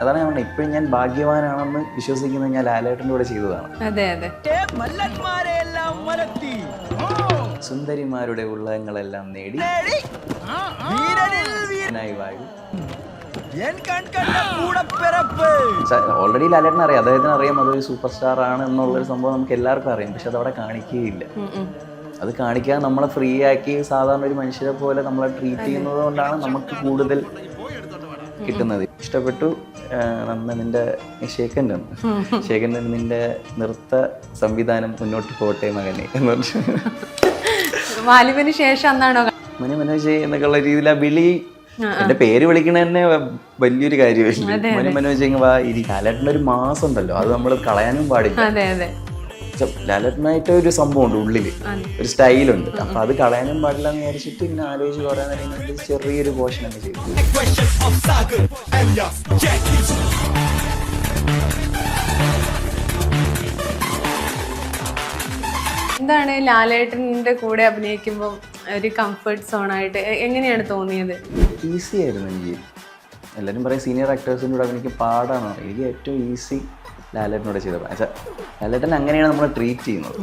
അതാണ് ഞാൻ പറഞ്ഞത്. ഇപ്പോഴും ഞാൻ ഭാഗ്യവാനാണെന്ന് വിശ്വസിക്കുന്നത് ഞാൻ ലാലേട്ടന്റെ കൂടെ ചെയ്തതാണ്. അതെ അതെ. സുന്ദരിമാരുടെ ഉള്ളങ്ങളെല്ലാം നേടി. ഓൾറെഡി ലാലേട്ടൻ അറിയാം. അദ്ദേഹത്തിന് അറിയാം അതൊരു സൂപ്പർ സ്റ്റാർ ആണ് എന്നുള്ളൊരു സംഭവം നമുക്ക് എല്ലാവർക്കും അറിയാം. പക്ഷെ അത് അവിടെ കാണിക്കുകയില്ല. അത് കാണിക്കാൻ നമ്മളെ ഫ്രീ ആക്കി സാധാരണ ഒരു മനുഷ്യരെ പോലെ നമ്മളെ ട്രീറ്റ് ചെയ്യുന്നത് കൊണ്ടാണ് നമുക്ക് കൂടുതൽ കിട്ടുന്നത്. ഇഷ്ടപ്പെട്ടു. നന്ന നിന്റെ ശേഖന്റെ ശേഖന്റെ നിന്റെ നൃത്ത സംവിധാനം മുന്നോട്ട് പോട്ടെ മകനെ എന്ന് പറഞ്ഞു. വാലിബന് ശേഷം അന്നാണോ? മനെ മനോജ് എന്നൊക്കെയുള്ള രീതിയിൽ ആ വിളി എന്റെ പേര് വിളിക്കണ തന്നെ വലിയൊരു കാര്യമായിരുന്നു മനു മനോജ് ഇങ്ങ് വാ ഇരി ഒരു മാസം ഉണ്ടല്ലോ അത് നമ്മൾ കളയാനും പാടില്ല. ലാലേട്ടനായിട്ട് ഒരു സംഭവമുണ്ട് ഉള്ളിൽ ഒരു സ്റ്റൈലുണ്ട്. അപ്പൊ അത് കളയാനും പാടില്ല എന്ന് വിചാരിച്ചിട്ട് ഇങ്ങനെ ആലോചിച്ച് കുറേ നേരം ചെറിയൊരു പോഷൻ അങ്ങ് ചെയ്തു. എന്താണ് ലാലേട്ടന്റെ കൂടെ അഭിനയിക്കുമ്പോൾ ഒരു കംഫർട്ട് സോണായിട്ട് എങ്ങനെയാണ് തോന്നിയത്? ഈസി ആയിരുന്നു എനിക്ക്. എല്ലാവരും പറയും സീനിയർ ആക്ടേഴ്സിന്റെ കൂടെ അഭിനയിക്കാൻ പാടാണ്. എനിക്ക് ഏറ്റവും ഈസി ലാലേട്ടനോട് ചെയ്തപ്പോൾ ലാലേട്ടൻ അങ്ങനെയാണ് നമ്മൾ ട്രീറ്റ് ചെയ്യുന്നത്.